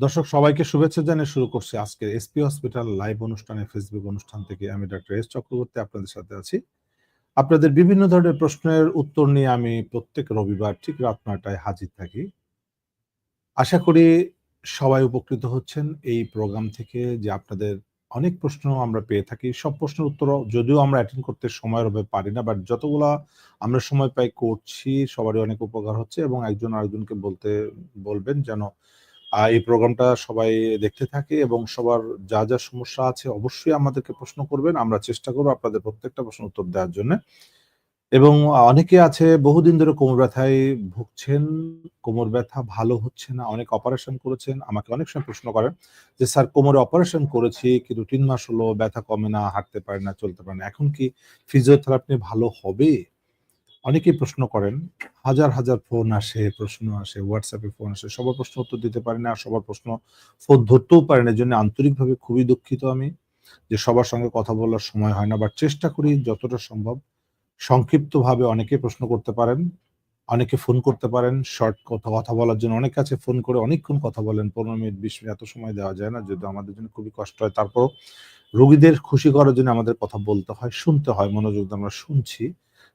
দর্শক, সবাইকে শুভেচ্ছা জানিয়ে শুরু করছি আজকে এসপি হসপিটাল লাইভ অনুষ্ঠানে ফেসবুক অনুষ্ঠান থেকে আমি ডক্টর এস চক্রবর্তী আপনাদের সাথে আছি। আপনাদের বিভিন্ন ধরনের প্রশ্নের উত্তর নিয়ে আমি প্রত্যেক রবিবার ঠিক রাত নয়টায় হাজির থাকি। আশা করি সবাই উপকৃত হচ্ছেন এই প্রোগ্রাম থেকে যে আপনাদের অনেক প্রশ্ন আমরা পেয়ে থাকি। সব প্রশ্নের উত্তর যদিও আমরা অ্যাটেন্ড করতে সময়ের অভাবে পারি না বাট যতগুলা আমরা সময় পাই করছি, সবারই অনেক উপকার হচ্ছে এবং একজন আরেকজনকে বলতে বলবেন যেন এই প্রোগ্রামটা সবাই দেখতে থাকে এবং সবার যা যা সমস্যা আছে অবশ্যই আমাদেরকে প্রশ্ন করবেন। আমরা চেষ্টা করব আপনাদের প্রত্যেকটা প্রশ্ন উত্তর দেওয়ার জন্য। এবং অনেকে আছে বহুদিন ধরে কোমর ব্যথায় ভুগছেন, কোমর ব্যথা ভালো হচ্ছে না, অনেক অপারেশন করেছেন, আমাকে অনেক সময় প্রশ্ন করেন যে, স্যার, কোমরে অপারেশন করেছি, কিন্তু তিন মাস হলো, ব্যথা কমে না, হাঁটতে পারে না, চলতে পারে না, এখন কি ফিজিওথেরাপি ভালো হবে? অনেকেই প্রশ্ন করেন, হাজার হাজার ফোন আসে, প্রশ্ন আসে হোয়াটসঅ্যাপে ফোন আসে, সবার প্রশ্ন উত্তর দিতে পারি না, সবার প্রশ্ন ফোন ধরতেও পারি না জন্য আন্তরিকভাবে খুবই দুঃখিত আমি যে সবার সঙ্গে কথা বলার সময় হয় না বাট চেষ্টা করি যতটা সম্ভব সংক্ষিপ্তভাবে অনেকে প্রশ্ন করতে পারেন, অনেকে ফোন করতে পারেন শর্ট কথা কথা বলার জন্য অনেক কাছে ফোন করে অনেকক্ষণ কথা বলেন, পনেরো মিনিট, বিশ মিনিট, এত সময় দেওয়া যায় না যদি আমাদের জন্য খুবই কষ্ট হয় তারপর রোগীদের খুশি করার জন্য আমাদের কথা বলতে হয়, শুনতে হয়, মনোযোগ আমরা শুনছি।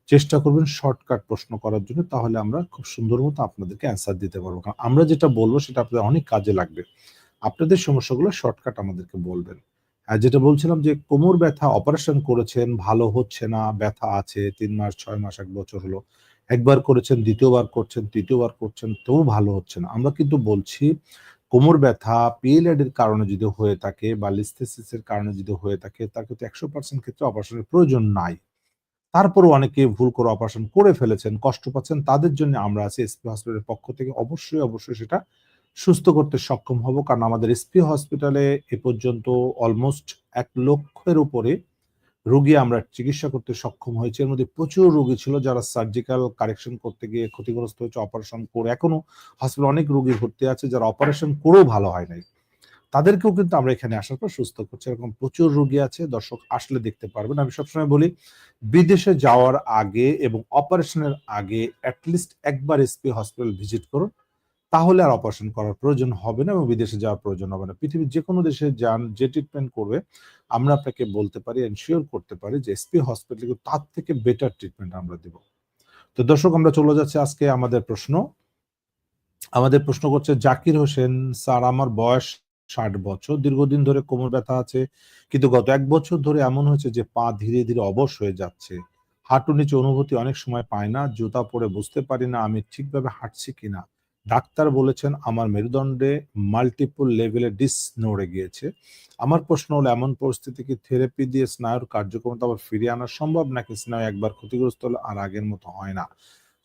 চেষ্টা করবেন শর্টকাট প্রশ্ন করার জন্য, তাহলে আমরা খুব সুন্দর মতো আপনাদেরকে অ্যান্সার দিতে পারব। কারণ আমরা যেটা বলব সেটা আপনাদের অনেক কাজে লাগবে। আপনাদের সমস্যাগুলো শর্টকাট আমাদেরকে বলবেন। আর যেটা বলছিলাম যে কোমর ব্যথা অপারেশন করেছেন, ভালো হচ্ছে না, ব্যথা আছে, তিন মাস, ছয় মাস, এক বছর হলো, একবার করেছেন, দ্বিতীয়বার করছেন, তৃতীয়বার করছেন, তবু ভালো হচ্ছে না। আমরা কিন্তু বলছি কোমর ব্যথা, পিএলএড এর কারণে যদি হয়ে থাকে বা লিস্থেসিসের কারণে যদি হয়ে থাকে তার কিন্তু একশো পার্সেন্ট ক্ষেত্রে অপারেশনের প্রয়োজন নাই। তারপরও অনেকে ভুল করে অপারেশন করে ফেলেছেন, কষ্ট পাচ্ছেন, তাদের জন্য আমরা আছি এসপি হসপিটালের পক্ষ থেকে। অবশ্যই অবশ্যই সেটা সুস্থ করতে সক্ষম হব, কারণ আমাদের এসপি হসপিটালে এ পর্যন্ত অলমোস্ট এক লক্ষের উপরে রুগী আমরা চিকিৎসা করতে সক্ষম হয়েছে। এর মধ্যে প্রচুর রুগী ছিল যারা সার্জিক্যাল কারেকশন করতে গিয়ে ক্ষতিগ্রস্ত হয়েছে অপারেশন করে এখনও হসপিটালে অনেক রুগী ভর্তি আছে যারা অপারেশন করেও ভালো হয় নাই। তাদেরকেও কিন্তু আমরা এখানে আসার পর সুস্থ করছি। এরকম প্রচুর রোগী আছে, দর্শক আসলে দেখতে পারবেন। আমি সবসময় বলি, বিদেশে যাওয়ার আগে এবং অপারেশনের আগে অ্যাটলিস্ট একবার এসপি হসপিটাল ভিজিট করুন। তাহলে আর অপারেশন করার প্রয়োজন হবে না এবং বিদেশে যাওয়ার প্রয়োজন হবে না। পৃথিবীর যে কোনো দেশে যান, যে ট্রিটমেন্ট করবে, আমরা আপনাকে বলতে পারি এনশিওর করতে পারি যে এসপি হসপিটাল তার থেকে বেটার ট্রিটমেন্ট আমরা দেব। তো দর্শক, আমরা চলে যাচ্ছি আজকে আমাদের প্রশ্ন। আমাদের প্রশ্ন করছে, জাকির হোসেন, স্যার, আমার বয়স ষাট বছর। দীর্ঘদিন ধরে কোমর ব্যথা আছে, কিন্তু গত এক বছর ধরে এমন হয়েছে যে পা ধীরে ধীরে অবশ হয়ে যাচ্ছে। হাঁটু নিচে অনুভূতি অনেক সময় পায় না, জুতা পরে বুঝতে পারি না আমি ঠিকভাবে হাঁটছি কিনা। ডাক্তার বলেছেন, আমার মেরুদণ্ডে মাল্টিপল লেভেলে ডিস নড়ে গিয়েছে। আমার প্রশ্ন হলো, এমন পরিস্থিতি কি থেরাপি দিয়ে স্নায়ুর কার্যক্ষমতা আবার ফিরিয়ে আনা সম্ভব নাকি স্নায়ু একবার ক্ষতিগ্রস্ত হলে আর আগের মতো হয় না?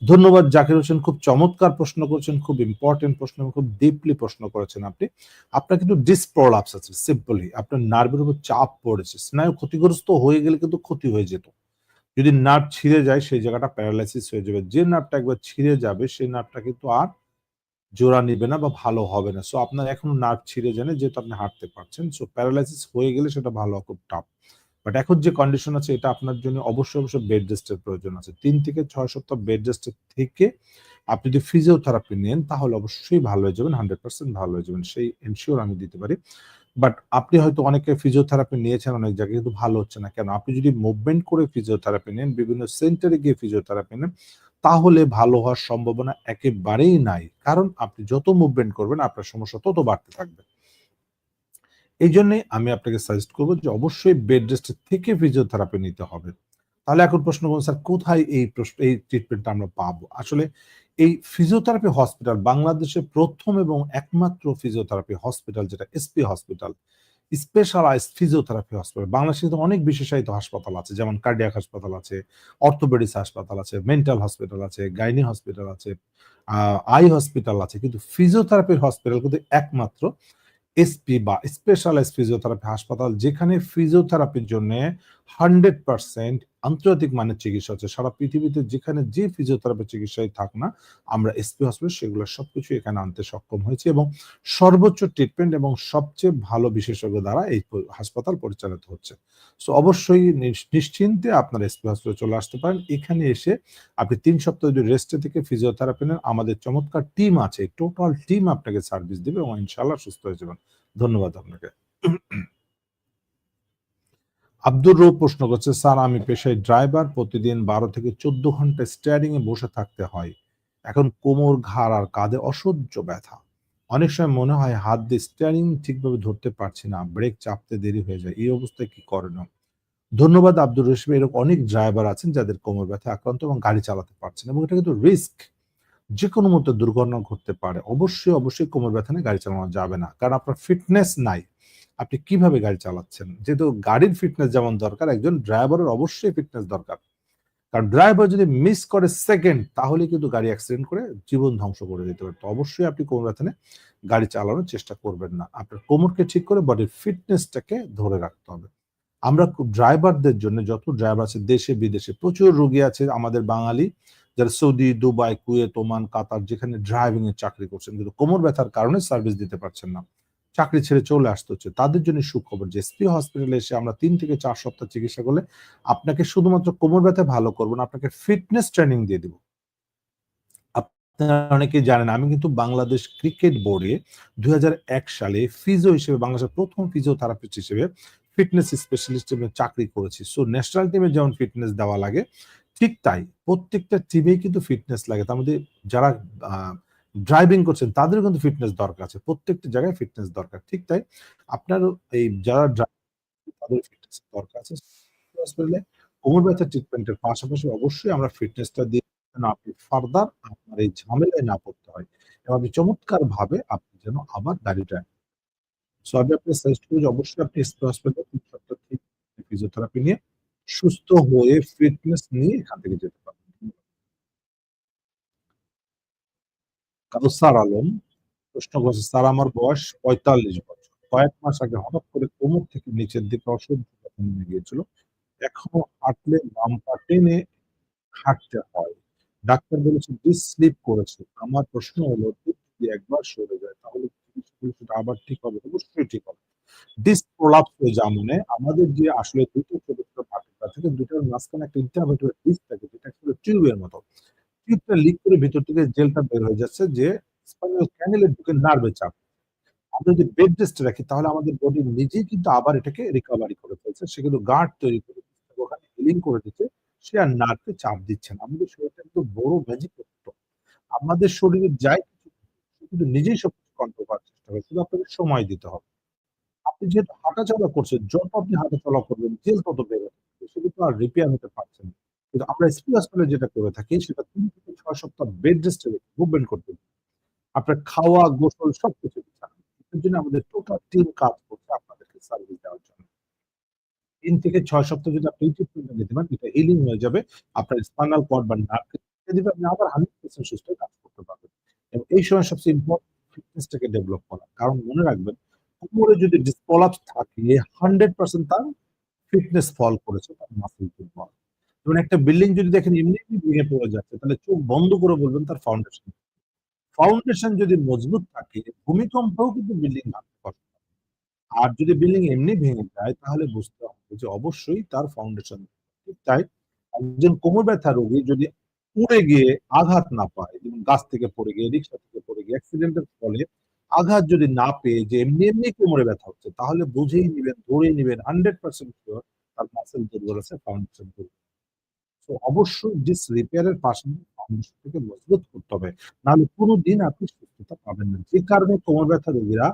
ধন্যবাদ, জাকির হোসেন। খুব চমৎকার প্রশ্ন করেছেন, খুব ইম্পর্টেন্ট প্রশ্ন খুব ডিপলি প্রশ্ন করেছেন আপনি। আপনার কিন্তু ডিসপ্রলাপস আছে সিম্পলি আপনার নার্ভের উপর চাপ পড়েছে। স্নায়ু ক্ষতিগ্রস্ত হয়ে গেলে কিন্তু ক্ষতি হয়ে যেত। যদি নার্ভ ছিঁড়ে যায়, সেই জায়গাটা প্যারালাইসিস হয়ে যাবে। যে নার্ভটা একবার ছিঁড়ে যাবে, সেই নার্ভটা কিন্তু আর জোড়া নিবে না বা ভালো হবে না। সো আপনার এখনও নার্ভ ছিঁড়ে জানে যেহেতু আপনি হাঁটতে পারছেন। সো প্যারালাইসিস হয়ে গেলে সেটা ভালো, খুব টাফ বাট এখন যে কন্ডিশন আছে, এটা আপনার জন্য অবশ্যই অবশ্যই বেড রেস্টের প্রয়োজন আছে। তিন থেকে ছয় সপ্তাহ বেড রেস্টের থেকে আপনি যদি ফিজিওথেরাপি নেন, তাহলে অবশ্যই ভালো হয়ে যাবেন হান্ড্রেড পার্সেন্ট ভালো হয়ে যাবেন। সেই এনশিওর আমি দিতে পারি। বাট আপনি হয়তো অনেকে ফিজিওথেরাপি নিয়েছেন অনেক জায়গায়, কিন্তু ভালো হচ্ছে না। কেন? আপনি যদি মুভমেন্ট করে ফিজিওথেরাপি নেন, বিভিন্ন সেন্টারে গিয়ে ফিজিওথেরাপি নেন, তাহলে ভালো হওয়ার সম্ভাবনা একেবারেই নাই। কারণ আপনি যত মুভমেন্ট করবেন, আপনার সমস্যা তত বাড়তে থাকবে। এই জন্যই আমি আপনাকে সাজেস্ট করব যে অবশ্যই বেড রেস্ট থেকে ফিজিওথেরাপি নিতে হবে। তাহলে এখন প্রশ্ন করুন, স্যার, কোথায় এই প্রশ্ন, এই ট্রিটমেন্টটা আমরা পাবো? আসলে এই ফিজিওথেরাপি হসপিটাল বাংলাদেশের প্রথম এবং একমাত্র ফিজিওথেরাপি হসপিটাল যেটা SP hospital specialise physiotherapy hospital বাংলাদেশে তো অনেক বিশেষায়িত হাসপাতাল আছে, যেমন কার্ডিয়াক হাসপাতাল আছে অর্থোপেডিক্স হাসপাতাল আছে মেন্টাল হসপিটাল আছে গাইনি হসপিটাল আছে আই হসপিটাল আছে। কিন্তু ফিজিওথেরাপির হসপিটাল কিন্তু একমাত্র এসপি বা স্পেশালাইজ ফিজিওথেরাপি হাসপাতাল যেখানে ফিজিওথেরাপির জন্য হান্ড্রেড পার্সেন্ট আন্তর্জাতিক মানের চিকিৎসা হচ্ছে। সারা পৃথিবীতে যেখানে যে ফিজিওথেরাপি চিকিৎসায় থাক না, আমরা এসপি, হসপিটাল সেগুলো সবকিছু এখানে আনতে সক্ষম হয়েছি এবং সর্বোচ্চ ট্রিটমেন্ট এবং সবচেয়ে ভালো বিশেষজ্ঞ দ্বারা এই হাসপাতাল পরিচালিত হচ্ছে। সো অবশ্যই নিশ- নিশ্চিন্তে আপনার এসপি, হসপিটাল চলে আসতে পারেন। এখানে এসে আপনি তিন সপ্তাহ যদি রেস্টে থেকে ফিজিওথেরাপি নেন, আমাদের চমৎকার টিম আছে। টোটাল টিম আপনাকে সার্ভিস দিবে এবং ইনশাল্লাহ সুস্থ হয়ে যাবেন। ধন্যবাদ আপনাকে। আব্দুর রৌফ প্রশ্ন করছে, স্যার, আমি পেশায় ড্রাইভার, প্রতিদিন বারো থেকে চোদ্দ ঘণ্টা স্টিয়ারিং এ বসে থাকতে হয়। এখন কোমর, ঘাড় আর কাঁধে অসহ্য ব্যথা। অনেক সময় মনে হয় হাত দিয়ে স্টিয়ারিং ঠিকভাবে ধরতে পারছি না, ব্রেক চাপতে দেরি হয়ে যায়। এই অবস্থায় কি করণীয়? ধন্যবাদ আব্দুর রশিদ এরকম অনেক ড্রাইভার আছেন যাদের কোমর ব্যথা আক্রান্ত এবং গাড়ি চালাতে পারছেন এবং এটা কিন্তু রিস্ক। যে কোনো মতো দুর্ঘটনা ঘটতে পারে। অবশ্যই অবশ্যই কোমর ব্যথা নিয়ে গাড়ি চালানো যাবে না, কারণ আপনার ফিটনেস নাই। আপনি কীভাবে গাড়ি চালাচ্ছেন? যেহেতু গাড়ির ফিটনেস যেমন দরকার, একজন ড্রাইভারের অবশ্যই ফিটনেস দরকার। কারণ ড্রাইভার যদি মিস করে সেকেন্ড তাহলে কিন্তু গাড়ি অ্যাক্সিডেন্ট করে জীবন ধ্বংস করে দিতে পারে। তো অবশ্যই আপনি কোমর ব্যথা গাড়ি চালানোর চেষ্টা করবেন না। আপনার কোমরকে ঠিক করে বডির ফিটনেসটাকে ধরে রাখতে হবে। আমরা ড্রাইভারদের জন্য যত ড্রাইভার আছে, দেশে, বিদেশে প্রচুর রোগী আছে আমাদের বাঙালি, যারা Saudi, Dubai, Kuwait, Oman, Qatar যেখানে ড্রাইভিং এর চাকরি করছেন। কিন্তু কোমর ব্যথার কারণে সার্ভিস দিতে পারছেন না। চাকরি ছেড়ে চলে আসতে হচ্ছে। তাদের জন্য সুখবর যে এসপি হসপিটালে এসে আমরা তিন থেকে চার সপ্তাহ চিকিৎসা করলে আপনাকে শুধুমাত্র কোমর ব্যথা ভালো করব না, আপনাকে ফিটনেস ট্রেনিং দিয়ে দিব। আপনারা অনেকেই জানেন, আমি কিন্তু বাংলাদেশ ক্রিকেট বোর্ডে দুই হাজার এক সালে ফিজিও হিসেবে, বাংলাদেশের প্রথম ফিজিওথেরাপিস্ট হিসেবে ফিটনেস স্পেশালিস্ট হিসেবে চাকরি করেছি। সো ন্যাশনাল টিমে যেমন ফিটনেস দেওয়া লাগে, ঠিক তাই প্রত্যেকটা টিমেই কিন্তু ফিটনেস লাগে। তার মধ্যে যারা ড্রাইভিং করছেন, তাদেরও কিন্তু ফিটনেস দরকার আছে। প্রত্যেকটা জায়গায় ফিটনেস দরকার। ঠিক তাই আপনার এই যারা তাদের ফিটনেস দরকার আছে। হসপিটালে কোমর ব্যথা ট্রিটমেন্টের পাশাপাশি অবশ্যই আমরা ফিটনেসটা দিয়ে আপনি ফার্দার আপনার এই ঝামেলায় না পড়তে হয় এবং আপনি চমৎকার ভাবে আপনি যেন আবার গাড়িটা সো আমি আপনাকে সাজেস্ট করি অবশ্যই আপনি হসপিটালে তিন সপ্তাহ ফিজিওথেরাপি নিয়ে সুস্থ হয়ে ফিটনেস নিয়ে এখান থেকে যেতে পারবেন কাউসার আলম, প্রশ্ন করছে, স্যার, আমার বয়স পঁয়তাল্লিশ বছর। কয়েক মাস আগে হঠাৎ করে কোমর থেকে নিচের দিকে অসহ্য নেমে গিয়েছিল, এখনও হাঁটলে বাম পা টেনে হাঁটতে হয়। ডাক্তার বলেছে ডিস স্লিপ করেছে। আমার প্রশ্ন হলো যদি একবার সরে যায়, তাহলে সেটা আবার ঠিক হবে? অবশ্যই ঠিক হবে। ডিস্ক প্রলাপস হয়ে যাওয়া মানে আমাদের যে আসলে দুটো ছোট ছোট ভাটিকা থেকে মাঝখানে একটা ইন্টারভেটর ডিস্ক থাকে, যেটা আসলে টিউবের মতো। টিউবটা লিক করে ভিতর থেকে জেলটা বের হয়ে যাচ্ছে যে স্পাইনাল ক্যানেলে ঢুকে নার্ভে চাপ। আমরা যদি বেড রেস্টে রাখি, তাহলে আমাদের বডি নিজেই কিন্তু আবার এটাকে রিকভারি করে ফেলছে। সে কিন্তু গার্ড তৈরি করে ওখানে হিলিং করে দিচ্ছে। সে আর নার্ভে চাপ দিচ্ছে না। আমাদের শরীরটা কিন্তু বড় ম্যাজিক করতো আমাদের শরীরে যাই কিন্তু নিজেই সব কন্ট্রোল করার চেষ্টা করে। শুধু আপনাকে সময় দিতে হবে। আপনি যেহেতু হাঁটাচলা করছেন, যত আপনি হাঁটাচলা করবেন, জেল তত বেড়ে সেগুলো আর রিপেয়ার হতে পারছে না। কিন্তু আমরা হসপিটালে যেটা করে থাকি, সেটা তিন থেকে ছয় সপ্তাহ বেড মুভমেন্ট করতে আপনার খাওয়া, গোসল সবকিছু বিছানা এর জন্য আমাদের টোটাল টিম কাজ করছে আপনাদেরকে সার্ভিস দেওয়ার জন্য। তিন থেকে ছয় সপ্তাহ যদি আপনি ট্রিটমেন্ট নিতে পারেন, এটা হিলিং হয়ে যাবে। আপনার স্পাইনাল কর্ড বা নার্ভকে দিবে, আপনি আবার হান্ড্রেড পার্সেন্ট সুস্থ কাজ করতে পারবেন। এবং এই সময় সবচেয়ে ইম্পর্টেন্ট ফিটনেসটাকে ডেভেলপ করা। কারণ মনে রাখবেন, কোমরে যদি ডিসকলাপস থাকে হান্ড্রেড পার্সেন্ট তার ফিটনেস ফল করেছে, তার মাসেল যেমন একটা বিল্ডিং যদি দেখেন, এমনি ভেঙে পড়ে যাচ্ছে, তাহলে চোখ বন্ধ করে বলবেন তার ফাউন্ডেশন ফাউন্ডেশন যদি মজবুত থাকে, ভূমিকম্পেও কিন্তু বিল্ডিং ভাঙতে কষ্ট আর যদি বিল্ডিং এমনি ভেঙে যায়, তাহলে বুঝতে হবে যে অবশ্যই তার ফাউন্ডেশন তাই একজন কোমর ব্যথা রোগী যদি উড়ে গিয়ে আঘাত না পায়, যেমন গাছ থেকে পড়ে গিয়ে, রিক্সা থেকে পড়ে গিয়ে অ্যাক্সিডেন্টের ফলে আঘাত যদি না পেয়ে যে এমনি এমনি কোমরে ব্যথা হচ্ছে, তাহলে বুঝেই নিবেন, ধরেই নিবেন হান্ড্রেড পার্সেন্ট তার মাসেল দুর্বল আছে ফাউন্ডেশন দুর্বল। তো অবশ্যই ডিস রিপেয়ারের পাশাপাশি মজবুত করতে হবে। নাহলে কোনো দিন আপনি সুস্থতা পাবেন না। যে কারণে কোমর ব্যথা রোগীরা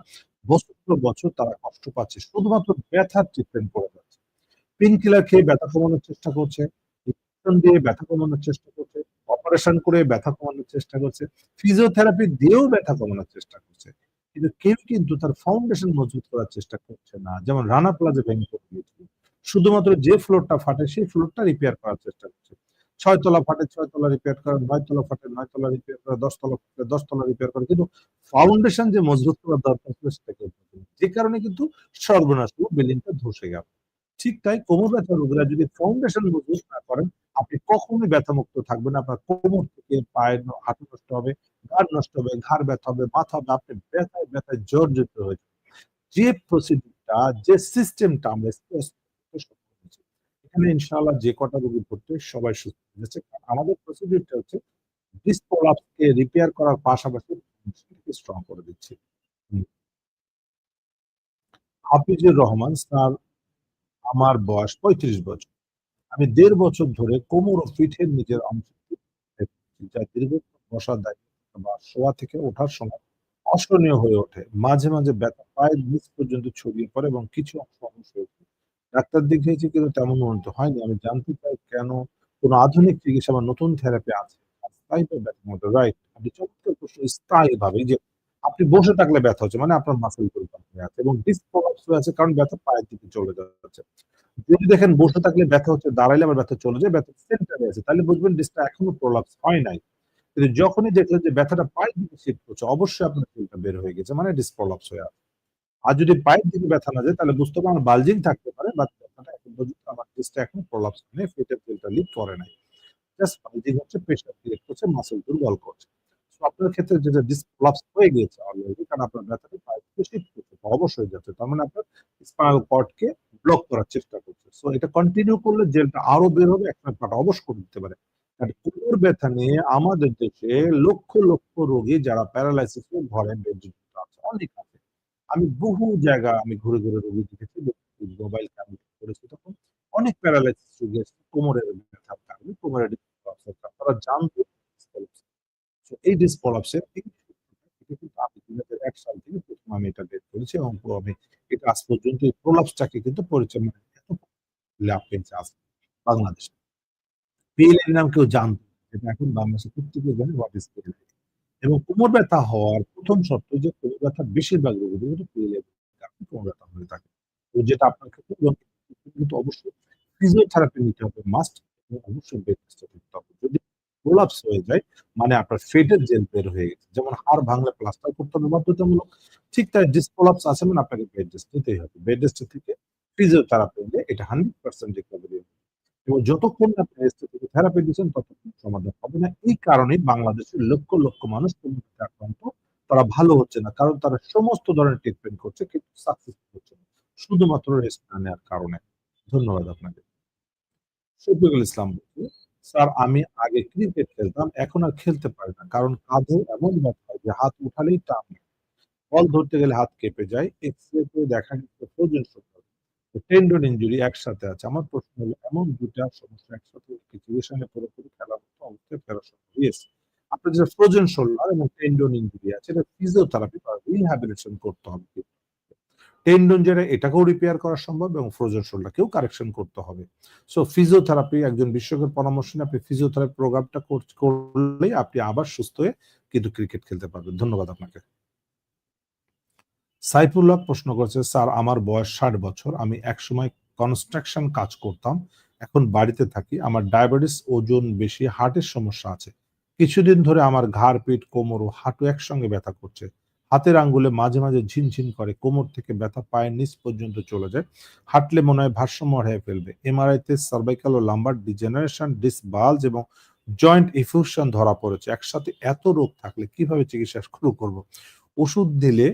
বছর বছর তারা কষ্ট পাচ্ছে। শুধুমাত্র ব্যথার ট্রিটমেন্ট করে যাচ্ছে। পেন কিলার খেয়ে ব্যথা কমানোর চেষ্টা করছে দিয়ে ব্যথা কমানোর চেষ্টা করছে অপারেশন করে ব্যথা কমানোর চেষ্টা করছে ফিজিওথেরাপি দিয়েও ব্যথা কমানোর চেষ্টা করছে। কিন্তু কেউ কিন্তু তার ফাউন্ডেশন মজবুত করার চেষ্টা করছে না। যেমন রানা প্লাজা ভেঙে পড়ে গিয়েছিল। শুধুমাত্র যে ফ্লোরটা ফাটে, সেই ফ্লোরটা রিপেয়ার করার চেষ্টা করছে। ছয় তলা ফাটে ছয় তলা রিপেয়ার করে নয় তলা ফাটে নয় তলা রিপেয়ার করে দশ তলা ফাটে দশ তলা রিপেয়ার করে। কিন্তু ফাউন্ডেশন যে মজবুত করার দরকার ছিল সেটা না। যে কারণে কিন্তু সর্বনাশ বিল্ডিংটা ধসে গেল। ঠিক তাই কোমর ব্যথা রোগীরা যদি ফাউন্ডেশন মজবুত না করেন, আপনি কখনোই ব্যথামুক্ত থাকবেন আপনার কোমর থেকে পায়ের হাঁটু নষ্ট হবে ঘাড় নষ্ট হবে, ঘাড় ব্যথা হবে, মাথা হবে আপনি ব্যথায় ব্যথায় জর্জরিত হয়ে যে প্রসিডিউরটা যে সিস্টেমটা আমরা এখানে ইনশাআল্লাহ যে কটা রোগী ভর্তি সবাই সুস্থ আমাদের প্রসিডিউরটা হচ্ছে ডিসপোলাপসকে রিপেয়ার করার পাশাপাশি স্ট্রং করে দিচ্ছি। হাফিজুর রহমান স্যার, আমার বয়স পঁয়ত্রিশ বছর। আমি দেড় বছর ধরে কোমর ও পিঠের নিজের অংশ যা দীর্ঘক্ষণ বসার দায়িত্ব বা শোয়া থেকে ওঠার সময় অসহনীয় হয়ে ওঠে। মাঝে মাঝে ব্যথা, পায়ের নিচ পর্যন্ত ছড়িয়ে পড়ে এবং কিছু অংশ অংশ ডাক্তার দেখিয়েছি, কিন্তু তেমন উন্নত হয়নি। আমি জানতে চাই কেন কোনো আধুনিক চিকিৎসা বা নতুন থেরাপি আছে? আপনি স্থায়ী ভাবে যে আপনি বসে থাকলে ব্যথা হচ্ছে মানে আপনার মাসেল পরিবর্তন আছে এবং ডিসপ্রলাপস হয়ে আছে কারণ ব্যথা পায়ের দিকে চলে যাচ্ছে। যদি দেখেন বসে থাকলে ব্যথা হচ্ছে, দাঁড়াইলে আবার ব্যথা চলে যায় ব্যথা সেন্টারে আছে, তাহলে বুঝবেন ডিসটা এখনও প্রলাপস হয় নাই। কিন্তু যখনই দেখলেন যে ব্যথাটা পায়ের দিকে শিফট করছে, অবশ্যই আপনার বের হয়ে গেছে মানে ডিসপ্রলাপস হয়ে আছে আর যদি পায়ের দিকে ব্যথা না যায়, তাহলে বুঝতে পারবেন বালজিং থাকতে পারে বা ব্যথাটা এখন পর্যন্ত আমার ডিসটা এখনও প্রলাপস হয়নি ফিটের ফিলটা লিক করে নাই। জাস্ট বালজিং হচ্ছে প্রেশার ক্রিয়েট করছে মাসেল দুর্বল করছে। আপনার ক্ষেত্রে যেটা হয়ে গিয়েছে অলরেডি কারণ আপনার ব্যথাটা পায়ের শিফট করছে অবশ্যই যাচ্ছে, তার মানে আপনার স্পাইনাল কর্ডকে ব্লক করার চেষ্টা করছে। সো এটা কন্টিনিউ করলে জেলটা আরও বের হবে একটা পাটা অবশ দিতে পারে। কোমর ব্যথা নিয়ে আমাদের দেশে লক্ষ লক্ষ রোগী যারা প্যারালাইসিস ঘরে বেডযুক্ত আছে, অনেক আমি বহু জায়গা আমি ঘুরে ঘুরে রোগী দেখেছি মোবাইল ক্যামেরা করেছি তখন। অনেক প্যারালাইসিস রোগী আছে, কোমরের ব্যথার কারণে কোমরের তারা জানতো এই হাজার এক সাল থেকে প্রথম আমি এটা বের করেছি এবং আমি এটা আজ পর্যন্ত এই প্রলাপসটাকে কিন্তু পরিচয় মানে এত লাভ পেয়েছে আজ বাংলাদেশে। পিএলএ নাম কেউ জানতো এটা এখন বাংলাদেশে প্রত্যেকে জানে হোয়াট এবং কোমর ব্যথা হওয়ার প্রথম শর্ত যে কোমর ব্যথা বেশিরভাগ রোগীদের কিন্তু কারণে কোমর ব্যথা হয়ে থাকে। তো যেটা আপনার ক্ষেত্রে কিন্তু অবশ্যই ফিজিওথেরাপি নিতে হবে মাস্ট অবশ্যই বেড হবে। যদি প্রলাপস হয়ে যায় মানে আপনার ফেটের জেল বের হয়ে গেছে, যেমন হাড় ভাঙলে প্লাস্টার করতে হবে, বাধ্যতামূলক, ঠিক তাই ডিসপ্রলাপস আছে মানে আপনাকে বেড রেস্ট নিতেই হবে। বেড রেস্ট থেকে ফিজিওথেরাপি নিলে এটা হান্ড্রেড পার্সেন্ট রিকভারি এবং যতক্ষণ আপনি রেস্ট থেরাপি দিচ্ছেন, ততক্ষণ সমাধান হবে না। এই কারণে বাংলাদেশের লক্ষ লক্ষ মানুষ আক্রান্ত। তারা ভালো হচ্ছে না, কারণ তারা সমস্ত ধরনের ট্রিটমেন্ট করছে কিন্তু সাকসেসফুল হচ্ছে না। শুধুমাত্র রেস্ট না নেওয়ার কারণে। ধন্যবাদ আপনাকে। শফিকুল ইসলাম স্যার, আমি আগে ক্রিকেট খেলতাম, এখন আর খেলতে পারি না। কারণ কাঁধে এমন ব্যথা যে হাত উঠালেই টান। বল ধরতে গেলে হাত কেঁপে যায় এক্স রে করে দেখা গেছে ফ্রোজেন টেন্ডন ইঞ্জুরি একসাথে আছে। আমার প্রশ্ন হলো, এমন দুটা সমস্যা একসাথে সিচুয়েশনে পুরোপুরি খেলার মতো অবস্থায় ফেরা সম্ভব ইয়েস আপনার যে ফ্রোজেন শোল্ডার এবং টেন্ডন ইঞ্জুরি আছে, এটা ফিজিওথেরাপি বা রিহ্যাবিলিটেশন করতে হবে টেন্ডন যেটা, এটাকেও রিপেয়ার করা সম্ভব এবং ফ্রোজেন শোল্ডারকেও কারেকশন করতে হবে। সো ফিজিওথেরাপি একজন বিশেষজ্ঞের পরামর্শ নিয়ে আপনি ফিজিওথেরাপি প্রোগ্রামটা করলেই আপনি আবার সুস্থ হয়ে কিন্তু ক্রিকেট খেলতে পারবেন। ধন্যবাদ আপনাকে। সাইফুল্লাহ প্রশ্ন করেছে, স্যার, আমার বয়স ষাট বছর, আমি একসময় কনস্ট্রাকশন কাজ করতাম, এখন বাড়িতে থাকি, আমার ডায়াবেটিস ওজন বেশি, হার্টের সমস্যা আছে। কিছুদিন ধরে আমার ঘাড়, পিঠ, কোমর ও হাঁটু একসঙ্গে ব্যথা করছে। হাতের আঙ্গুলে মাঝে মাঝে ঝিনঝিন করে, কোমর থেকে ব্যথা পায়ের নিচ পর্যন্ত চলে যায়, হাঁটলে মনে হয় ভারসাম্য হারিয়ে ফেলবে। এমআরআইতে সার্ভাইকাল ও লাম্বার ডিজেনারেশন ডিসবালজ এবং জয়েন্ট ইফিউশন ধরা পড়েছে। একসাথে এত রোগ থাকলে কীভাবে চিকিৎসা শুরু করব? ওষুধ দিলে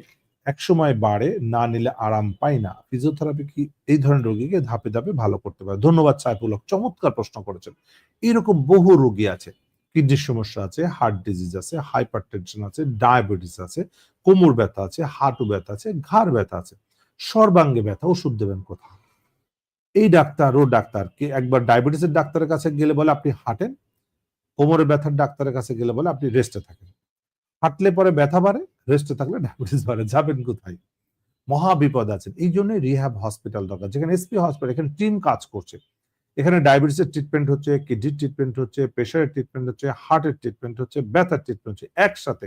একসময় বাড়ে, না নিলে আরাম পায় না। ফিজিওথেরাপি কি এই ধরনের রোগীকে ধাপে ধাপে ভালো করতে পারে? ধন্যবাদ, সাইফুল চমৎকার প্রশ্ন করেছেন। এরকম বহু রোগী আছে, কিডনির সমস্যা আছে হার্ট ডিজিজ আছে হাইপার টেনশন আছে ডায়াবেটিস আছে, কোমর ব্যথা আছে, হাঁটু ব্যথা আছে, ঘাড় ব্যথা আছে। সর্বাঙ্গে ব্যথা, ওষুধ দেবেন কোথাও এই ডাক্তার ও ডাক্তারকে একবার ডায়াবেটিসের ডাক্তারের কাছে গেলে বলে আপনি হাঁটেন কোমরের ব্যথার ডাক্তারের কাছে গেলে বলে আপনি রেস্টে থাকেন। হাঁটলে পরে ব্যথা বাড়ে রেস্টে থাকলে ডায়াবেটিস বাড়ে, যাবেন কোথায়? মহা বিপদ আছেন এই জন্য রিহ্যাব হসপিটাল দরকার। যেখানে এসপি হসপিটাল এখানে টিম কাজ করছে। এখানে ডায়াবেটিসের ট্রিটমেন্ট হচ্ছে কিডনির ট্রিটমেন্ট হচ্ছে প্রেশারের ট্রিটমেন্ট হচ্ছে হার্টের ট্রিটমেন্ট হচ্ছে ব্যথার ট্রিটমেন্ট হচ্ছে। একসাথে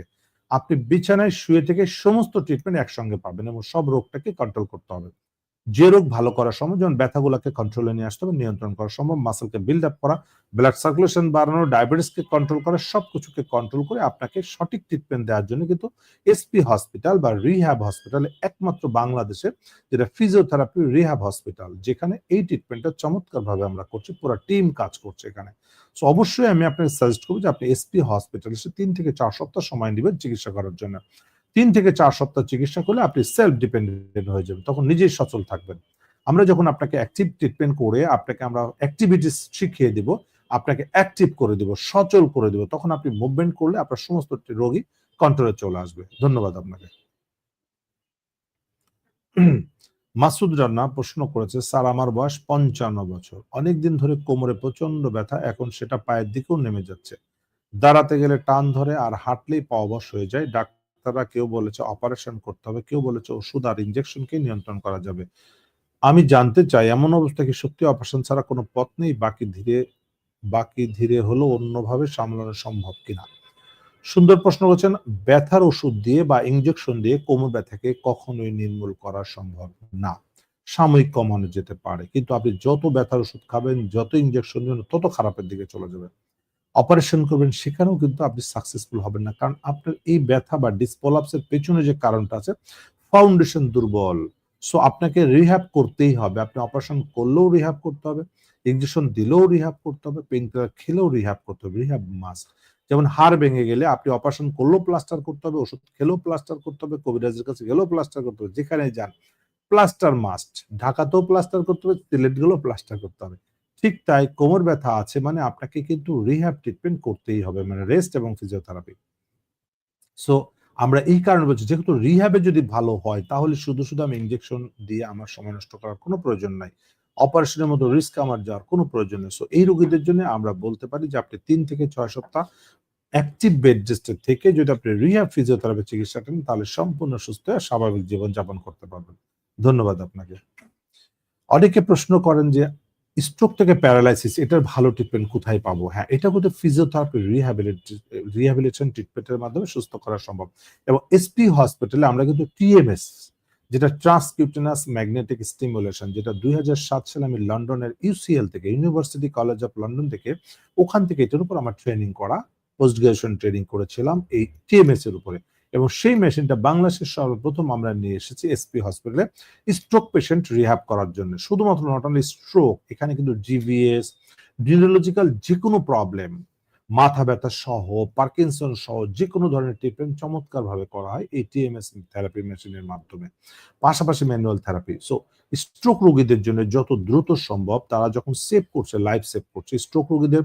আপনি বিছানায় শুয়ে থেকে সমস্ত ট্রিটমেন্ট একসঙ্গে পাবেন এবং সব রোগটাকে কন্ট্রোল করতে হবে। যে রোগ ভালো করা সম্ভব যেমন ব্যথাগুলোকে কন্ট্রোলে নিয়ে আসতে হবে, নিয়ন্ত্রণ করা সম্ভব মাসেলকে বিল্ড আপ করা ব্লাড সার্কুলেশন বাড়ানো ডায়াবেটিসকে কন্ট্রোল করা, সবকিছুকে কন্ট্রোল করে আপনাকে সঠিক ট্রিটমেন্ট দেওয়ার জন্য কিন্তু এসপি হসপিটাল বা রিহ্যাব হসপিটাল একমাত্র বাংলাদেশে যেটা ফিজিওথেরাপি রিহ্যাব হসপিটাল যেখানে এই ট্রিটমেন্টটা চমৎকার ভাবে আমরা করছি, পুরো টিম কাজ করছে এখানে। সো অবশ্যই আমি আপনাকে সাজেস্ট করব যে আপনি এসপি হসপিটাল এসে তিন থেকে চার সপ্তাহ সময় নেবেন চিকিৎসা করার জন্য। তিন থেকে চার সপ্তাহ চিকিৎসা করলে আপনি সেলফ ডিপেন্ডেন্ট হয়ে যাবেন, তখন নিজেই সচল থাকবেন। আমরা যখন আপনাকে অ্যাক্টিভ ট্রিটমেন্ট করে আপনাকে আমরা অ্যাক্টিভিটিস শিখিয়ে দিব, আপনাকে অ্যাক্টিভ করে দিব, সচল করে দিব, তখন আপনি মুভমেন্ট করলে আপনার সমস্ত রোগী কন্ট্রোলে চলে আসবে। ধন্যবাদ আপনাকে। মাসুদ রান্না প্রশ্ন করেছে, স্যার, আমার বয়স পঞ্চান্ন বছর। অনেকদিন ধরে কোমরে প্রচণ্ড ব্যথা, এখন সেটা পায়ের দিকেও নেমে যাচ্ছে। দাঁড়াতে গেলে টান ধরে আর হাঁটলেই পা অবশ হয়ে যায়। ডাক্তাররা কেউ বলেছে অপারেশন করতে হবে, কেউ বলেছে ওষুধ আর ইনজেকশনকে নিয়ন্ত্রণ করা যাবে। আমি জানতে চাই, এমন অবস্থা কি সত্যি অপারেশন ছাড়া কোনো পথ নেই? বাকি ধীরে বাকি ধীরে হলেও অন্যভাবে সামলানো সম্ভব কিনা? সুন্দর প্রশ্ন করছেন, ব্যথার ওষুধ দিয়ে বা ইনজেকশন দিয়ে কোমর ব্যথাকে কখনোই নির্মূল করা সম্ভব না। সাময়িক কমানো যেতে পারে, কিন্তু আপনি যত ব্যথার ওষুধ খাবেন, যত ইনজেকশন দিবেন তত খারাপের দিকে চলে যাবে অপারেশন করবেন, সেখানেও কিন্তু আপনি সাকসেসফুল হবেন না। কারণ আপনার এই ব্যথা বা ডিসপোলাপসের পেছনে যে কারণটা আছে ফাউন্ডেশন দুর্বল। সো আপনাকে রিহ্যাব করতেই হবে। আপনি অপারেশন করলেও রিহ্যাব করতে হবে ইনজেকশন দিলেও রিহ্যাব করতে হবে পেন কিলার খেলেও রিহ্যাব করতে হবে। রিহ্যাব মাস্ট যেমন হাড় ভেঙে গেলে আপনি অপারেশন করলেও প্লাস্টার করতে হবে, ওষুধ খেলেও প্লাস্টার করতে হবে কবিরাজের কাছে গেলেও প্লাস্টার করতে হবে, যেখানে যান প্লাস্টার মাস্ট ঢাকাতেও প্লাস্টার করতে হবে সিলেট গেলেও প্লাস্টার করতে হবে। ঠিক তাই কোমর ব্যথা আছে মানে আপনাকে কিন্তু রিহ্যাব ট্রিটমেন্ট করতেই হবে মানে রেস্ট এবং ফিজিওথেরাপি সো আমরা এই কারণে বলছি, যেহেতু রিহ্যাবে যদি ভালো হয়, তাহলে শুধু শুধু আমি ইনজেকশন দিয়ে আমার সময় নষ্ট করার কোনো প্রয়োজন নাই। অপারেশনের মতো রিস্ক আমার যাওয়ার কোনো প্রয়োজন নেই। সো এই রোগীদের জন্য আমরা বলতে পারি যে, আপনি তিন থেকে ছয় সপ্তাহ অ্যাক্টিভ বেড রেস্টের থেকে যদি আপনি রিহ্যাব ফিজিওথেরাপি চিকিৎসা করেন, তাহলে সম্পূর্ণ সুস্থ স্বাভাবিক জীবনযাপন করতে পারবেন। ধন্যবাদ আপনাকে। অনেকে প্রশ্ন করেন যে স্ট্রোক থেকে প্যারালাইসিস এটার ভালো ট্রিটমেন্ট কোথায় পাবো? হ্যাঁ এটা কিন্তু ফিজিওথেরাপি রিহ্যাবিলিটেশন ট্রিটমেন্টের মাধ্যমে সুস্থ করা সম্ভব। এবং এসপি হসপিটালে আমরা কিন্তু টিএমএস যেটা ট্রান্সকিউটেনাস ম্যাগনেটিক স্টিমুলেশন যেটা দুই সাত সালে আমি লন্ডনের ইউসিএল থেকে ইউনিভার্সিটি কলেজ অফ লন্ডন থেকে, ওখান থেকে এটার উপর আমার ট্রেনিং করা পোস্ট গ্রাজুয়েশন ট্রেনিং করেছিলাম এই টিএমএস এর উপরে। এবং সেই মেশিনটা বাংলাদেশের সর্বপ্রথম আমরা নিয়ে এসেছি এসপি হসপিটালে স্ট্রোক পেশেন্ট রিহ্যাব করার জন্য। শুধুমাত্র নট অনলি স্ট্রোক এখানে কিন্তু জিভিএস নিউরোলজিক্যাল যে কোনো প্রবলেম মাথা ব্যথা সহ পার্কিনসন সহ যে কোনো ধরনের ট্রিটমেন্ট চমৎকার ভাবে করা হয় এই টিএমএস থেরাপি মেশিনের মাধ্যমে। পাশাপাশি ম্যানুয়াল থেরাপি সো স্ট্রোক রোগীদের জন্য যত দ্রুত সম্ভব তারা যখন সেভ করছে লাইফ সেভ করছে স্ট্রোক রোগীদের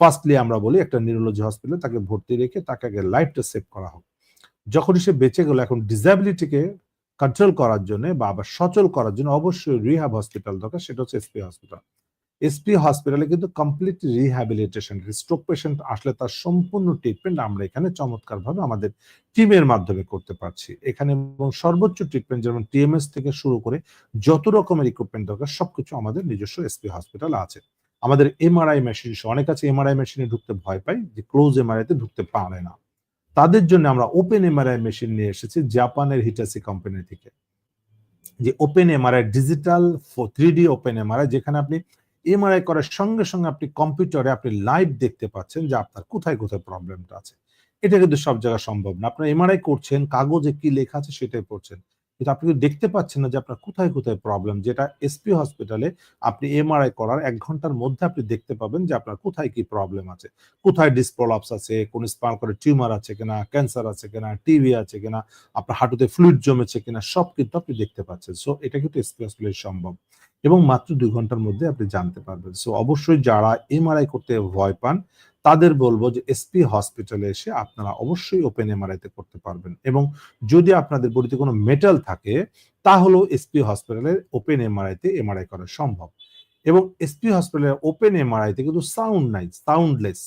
ফার্স্টলি আমরা বলি একটা নিউরোলজি হসপিটালে তাকে ভর্তি রেখে তাকে আগে লাইফটা সেভ করা হোক। যখনই সে বেঁচে গেল, এখন ডিসএবিলিটিকে কন্ট্রোল করার জন্য বা আবার সচল করার জন্য অবশ্যই রিহাব হসপিটাল দরকার, সেটা হচ্ছে এসপি হসপিটাল এসপি হসপিটালে কিন্তু কমপ্লিট রিহ্যাবিলিটেশন স্ট্রোক পেশেন্ট আসলে তার সম্পূর্ণ ট্রিটমেন্ট আমরা এখানে চমৎকার ভাবে আমাদের টিমের মাধ্যমে করতে পারছি। এখানে এবং সর্বোচ্চ ট্রিটমেন্ট যেমন টিএমএস থেকে শুরু করে যত রকমের ইকুইপমেন্ট দরকার, সবকিছু আমাদের নিজস্ব এসপি হসপিটাল আছে। আমাদের এমআরআই মেশিন অনেক আছে এমআরআই মেশিনে ঢুকতে ভয় পাই যে ক্লোজ এমআরআইতে ঢুকতে পারে না। তাদের জন্য আমরা ওপেন এমআরআই মেশিন নিয়ে এসেছি, জাপানের হিটাসি কোম্পানি থেকে। যে open MRI digital three D open MRI যেখানে আপনি এমআরআই করার সঙ্গে সঙ্গে আপনি কম্পিউটারে আপনি লাইভ দেখতে পাচ্ছেন যে আপনার কোথায় কোথায় প্রবলেমটা আছে। এটা কিন্তু সব জায়গায় সম্ভব না। আপনার এমআরআই করছেন, কাগজে কি লেখা আছে সেটাই পড়ছেন। কিন্তু আপনি দেখতে পাচ্ছেন না যে আপনার কোথায় কোথায় প্রবলেম যেটা এসপি হসপিটালে আপনি এমআরআই করার এক ঘণ্টার মধ্যে আপনি দেখতে পাবেন যে আপনার কোথায় কি প্রবলেম আছে। কোথায় ডিসপ্রলাপস আছে, কোন স্পার করে টিউমার আছে কিনা ক্যান্সার আছে কিনা টিভি আছে কিনা, আপনার হাঁটুতে ফ্লুইড জমেছে কিনা, সব কিন্তু আপনি দেখতে পাচ্ছেন। সো এটা কিন্তু এসপি হসপিটালে সম্ভব। এবং মাত্র দুই ঘণ্টার মধ্যে আপনি জানতে পারবেন। সো অবশ্যই যারা এমআরআই করতে ভয় পান তাদের বলব যে এসপি হসপিটালে এসে আপনারা অবশ্যই ওপেন এমআরআইতে করতে পারবেন। এবং যদি আপনাদের বডিতে কোনো মেটাল থাকে, তাহলেও এসপি হসপিটালের ওপেন এমআরআইতে এমআরআই করা সম্ভব। এবং এসপি হসপিটালের ওপেন এমআরআইতে কিন্তু সাউন্ড নাই সাউন্ডলেস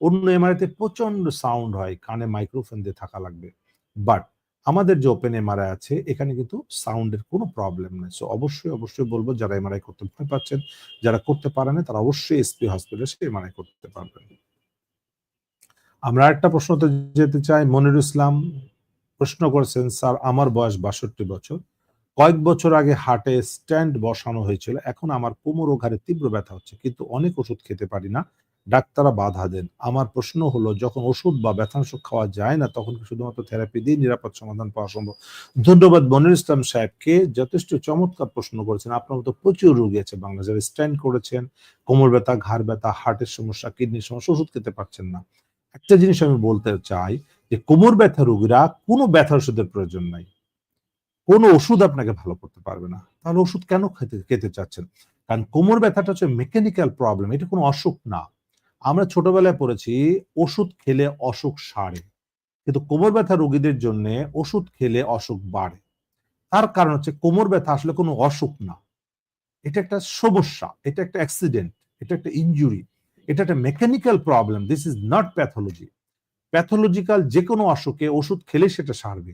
অন্য এমআরআইতে প্রচণ্ড সাউন্ড হয়, কানে মাইক্রোফোন দিয়ে থাকা লাগবে। বাট আমাদের যে ওপেন এমআরআই আছে, এখানে কিন্তু সাউন্ডের কোনো প্রবলেম নেই। সো অবশ্যই অবশ্যই বলব, যারা এমআরআই করতে ভয় পাচ্ছেন, যারা করতে পারে না, তারা অবশ্যই এসপি হসপিটালে সে এমআরআই করতে পারবেন। আমরা একটা প্রশ্নতে যেতে চাই। মনিরুল ইসলাম প্রশ্ন করেছেন, স্যার, আমার বয়স বাষট্টি বছর। কয়েক বছর আগে হার্টে স্ট্যান্ড বসানো হয়েছিল। এখন আমার কোমর ও ঘাড়ে তীব্র ব্যথা হচ্ছে, কিন্তু অনেক ওষুধ খেতে পারি না। ডাক্তাররা বাধা দেন। আমার প্রশ্ন হলো, যখন ওষুধ বা ব্যথানাশক খাওয়া যায় না, তখন শুধুমাত্র থেরাপি দিয়ে নিরাপদ সমাধান পাওয়া সম্ভব? ধন্যবাদ মনির ইসলাম সাহেবকে। যথেষ্ট চমৎকার প্রশ্ন করেছেন। আপনার মতো প্রচুর রোগী আছে বাংলাদেশে স্ট্যান্ড করেছেন। কোমর ব্যথা, ঘাড় ব্যথা, হার্টের সমস্যা, কিডনির সমস্যা, ওষুধ খেতে পারছেন না। একটা জিনিস আমি বলতে চাই যে কোমর ব্যথা রোগীরা কোনো ব্যথা ওষুধের প্রয়োজন নাই। কোনো ওষুধ আপনাকে ভালো করতে পারবে না। তাহলে ওষুধ কেন খেতে খেতে চাচ্ছেন? কারণ কোমর ব্যথাটা হচ্ছে মেকানিক্যাল প্রবলেম এটা কোনো অসুখ না। আমরা ছোটবেলায় পড়েছি, ওষুধ খেলে অসুখ সারে। কিন্তু কোমর ব্যথা রোগীদের জন্য ওষুধ খেলে অসুখ বাড়ে। তার কারণ হচ্ছে কোমর ব্যথা আসলে কোনো অসুখ না। এটা একটা সমস্যা, এটা একটা অ্যাক্সিডেন্ট এটা একটা ইনজুরি এটা একটা mechanical problem this is not pathology pathological যে কোনো অসুখে ওষুধ খেলে সেটা সারবে।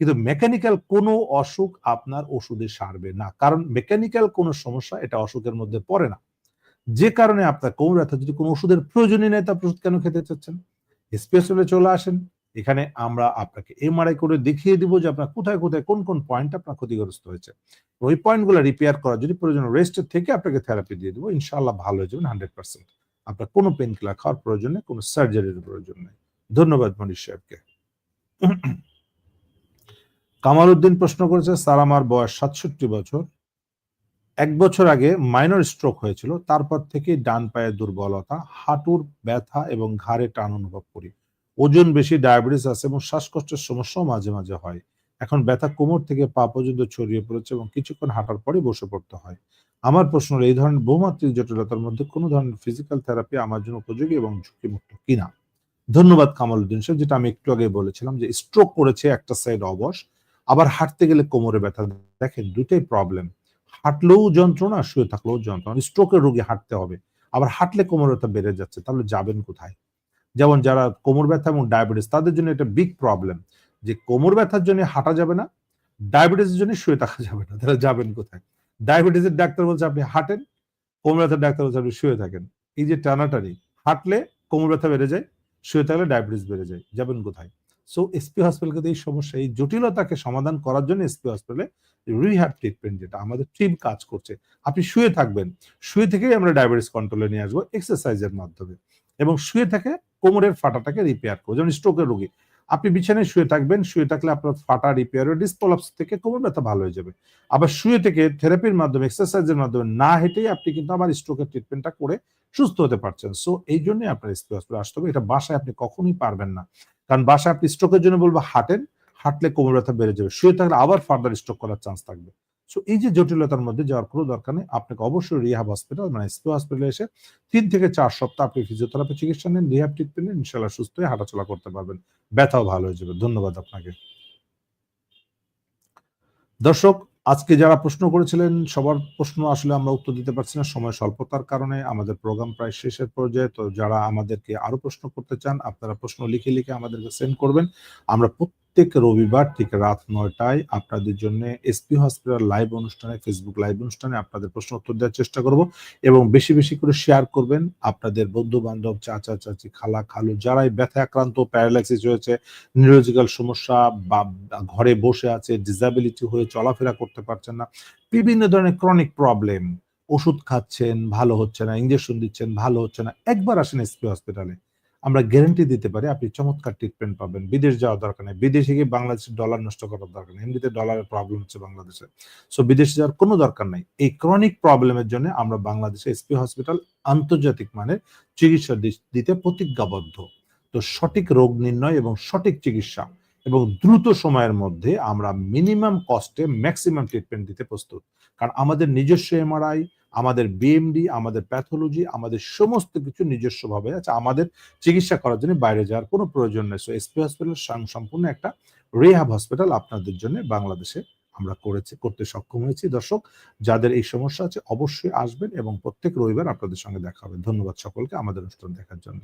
কিন্তু মেকানিক্যাল কোনো অসুখ আপনার ওষুধে সারবে না। কারণ মেকানিক্যাল কোনো সমস্যা এটা অসুখের মধ্যে পড়ে না। যে কারণে আপনার কোমর ব্যথা, যদি কোনো ওষুধের প্রয়োজনই নেই, তা ওষুধ কেন খেতে চাচ্ছেন? স্পেশালে চলে আসেন। এখানে আমরা আপনাকে এমআরআই করে দেখিয়ে দিব যে আপনার কোথায় কোথায়, কোন কোন পয়েন্ট আপনার ক্ষতিগ্রস্ত হয়েছে। ওই পয়েন্টগুলো রিপেয়ার করা যদি প্রয়োজন রেস্টের থেকে আপনাকে থেরাপি দিয়ে দেবো। ইনশাল্লাহ ভালো হয়ে যাবেন হান্ড্রেড পার্সেন্ট আপনার কোনো পেন কিলার খাওয়ার প্রয়োজন নেই, কোনো সার্জারির প্রয়োজন নেই। ধন্যবাদ মনীষ সাহেবকে। কামাল উদ্দিন প্রশ্ন করেছে, স্যার, আমার বয়স সাতষট্টি বছর। এক বছর আগে মাইনর স্ট্রোক হয়েছিল, তারপর থেকে ডান পায়ে দুর্বলতা, হাঁটুর ব্যথা এবং ঘাড়ে টান অনুভব করি। ওজন বেশি ডায়াবেটিস আছে এবং শ্বাসকষ্টের সমস্যাও মাঝে মাঝে হয়। এখন ব্যথা কোমর থেকে পা পর্যন্ত ছড়িয়ে পড়েছে এবং কিছুক্ষণ হাঁটার পরে বসে পড়তে হয়। আমার প্রশ্ন এই ধরনের বহুমাত্রিক জটিলতার মধ্যে কোনো ধরনের ফিজিক্যাল থেরাপি আমার জন্য উপযোগী এবং ঝুঁকিমুক্ত কিনা? ধন্যবাদ কামালউদ্দিন সাহেব, যেটা আমি একটু আগে বলেছিলাম যে স্ট্রোক করেছে একটা সাইড অবশ, আবার হাঁটতে গেলে কোমরে ব্যথা, দেখেন দুটাই প্রবলেম হাঁটলেও যন্ত্রণা, শুয়ে থাকলেও যন্ত্রণা স্ট্রোকের রোগী হাঁটতে হবে। আবার হাঁটলে কোমর ব্যথা বেড়ে যাচ্ছে, তাহলে যাবেন কোথায়? যেমন যারা কোমর ব্যথা এবং ডায়াবেটিস তাদের জন্য এটা বিগ প্রবলেম যে কোমর ব্যথার জন্য হাঁটা যাবে না ডায়াবেটিসের জন্য শুয়ে থাকা যাবে না তারা যাবেন কোথায়? ডায়াবেটিসের ডাক্তার বলছে আপনি হাঁটেন, কোমর ব্যথার ডাক্তার বলছে আপনি শুয়ে থাকেন। এই যে টানাটানি, হাঁটলে কোমর ব্যথা বেড়ে যায়, শুয়ে থাকলে ডায়াবেটিস বেড়ে যায়, যাবেন কোথায়? সো এসপি হসপিটালকে এই সমস্যা, এই জটিলতাকে সমাধান করার জন্য এসপি হসপিটালে রিহ্যাব ট্রিটমেন্ট যেটা, আমাদের টিম কাজ করছে। আপনি শুয়ে থাকবেন, শুয়ে থেকেই আমরা ডায়াবেটিস কন্ট্রোলে নিয়ে আসব এক্সারসাইজের মাধ্যমে। এবং শুয়ে থেকে কোমরের ফাটাটাকে রিপেয়ার করব, যেমন স্ট্রোকের রোগী। আপনি বিছানায় শুয়ে থাকবেন, শুয়ে থাকলে আপনার ফাটা রিপেয়ার ডিসপোলাপস থেকে কোমর ব্যথা ভালো হয়ে যাবে। আবার শুয়ে থেকে থেরাপির মাধ্যমে এক্সারসাইজের মাধ্যমে না হেঁটেই আপনি কিন্তু আবার স্ট্রোকের ট্রিটমেন্টটা করে সুস্থ হতে পারছেন। সো এই জন্যই আপনার এসপি হসপিটাল আসতে হবে। এটা বাসায় আপনি কখনোই পারবেন না। কারণ বাসায় আপনি স্ট্রোকের জন্য বলব হাঁটেন, হাঁটলে কোমর ব্যথা বেড়ে যাবে। শুয়ে থাকলে আবার ফার্দার স্ট্রোক করার চান্স থাকবে। সো এই যে জটিলতার মধ্যে যাওয়ার কোনো দরকার নেই। আপনাকে অবশ্যই রিহাব হসপিটাল মানে এসপি হসপিটালে এসে তিন থেকে চার সপ্তাহ আপনি ফিজিওথেরাপি চিকিৎসা নেন রিহাব ট্রিটমেন্ট নেন ইনশাল্লাহ সুস্থ হয়ে হাঁটাচলা করতে পারবেন। ব্যথাও ভালো হয়ে যাবে। ধন্যবাদ আপনাকে। দর্শক, আজকে যারা প্রশ্ন করেছিলেন, সবার প্রশ্ন আসলে আমরা উত্তর দিতে পারছি না। সময় স্বল্পতার কারণে আমাদের প্রোগ্রাম প্রায় শেষের পর্যায়ে। তো যারা আমাদেরকে আরও প্রশ্ন করতে চান, আপনারা প্রশ্ন লিখে লিখে আমাদেরকে সেন্ড করবেন। আমরা প্রত্যেক রবিবার ঠিক রাত নয়টায় আপনাদের জন্য এসপি হসপিটাল লাইভ অনুষ্ঠানে ফেসবুক লাইভ অনুষ্ঠানে আপনাদের প্রশ্ন উত্তর দেওয়ার চেষ্টা করব এবং বেশি বেশি করে শেয়ার করবেন আপনাদের বন্ধু বান্ধব চাচা, চাচি, খালা, খালু, যারাই ব্যথা আক্রান্ত প্যারালাইসিস হয়েছে নিউরোলজিক্যাল সমস্যা বা ঘরে বসে আছে ডিসাবিলিটি হয়ে চলাফেরা করতে পারছেন না, বিভিন্ন ধরনের ক্রনিক প্রবলেম ওষুধ খাচ্ছেন, ভালো হচ্ছে না ইঞ্জেকশন দিচ্ছেন, ভালো হচ্ছে না, একবার আসেন এসপি হসপিটালে আমরা গ্যারেন্টি দিতে পারি, আপনি চমৎকার ট্রিটমেন্ট পাবেন। বিদেশ যাওয়ার দরকার নেই। বিদেশে গিয়ে বাংলাদেশের ডলার নষ্ট করার দরকার নেই। এমনিতে ডলারের প্রবলেম হচ্ছে বাংলাদেশে। সো বিদেশে যাওয়ার কোনো দরকার নেই। এই ক্রনিক প্রবলেমের জন্য আমরা বাংলাদেশে এসপি হসপিটাল আন্তর্জাতিক মানের চিকিৎসা দিতে প্রতিজ্ঞাবদ্ধ। তো সঠিক রোগ নির্ণয় এবং সঠিক চিকিৎসা এবং দ্রুত সময়ের মধ্যে আমরা মিনিমাম কস্টে ম্যাক্সিমাম ট্রিটমেন্ট দিতে প্রস্তুত। কারণ আমাদের নিজস্ব এমআরআই আমাদের বিএমডি আমাদের প্যাথোলজি আমাদের সমস্ত কিছু নিজস্ব ভাবে আছে। আমাদের চিকিৎসা করার জন্য বাইরে যাওয়ার কোনো প্রয়োজন নেই। সো এসপি হসপিটাল সম্পূর্ণ একটা রেহাব হসপিটাল আপনাদের জন্য বাংলাদেশে আমরা করেছি, করতে সক্ষম হয়েছি। দর্শক, যাদের এই সমস্যা আছে অবশ্যই আসবেন এবং প্রত্যেক রবিবার আপনাদের সঙ্গে দেখা হবে। ধন্যবাদ সকলকে আমাদের অনুষ্ঠান দেখার জন্য।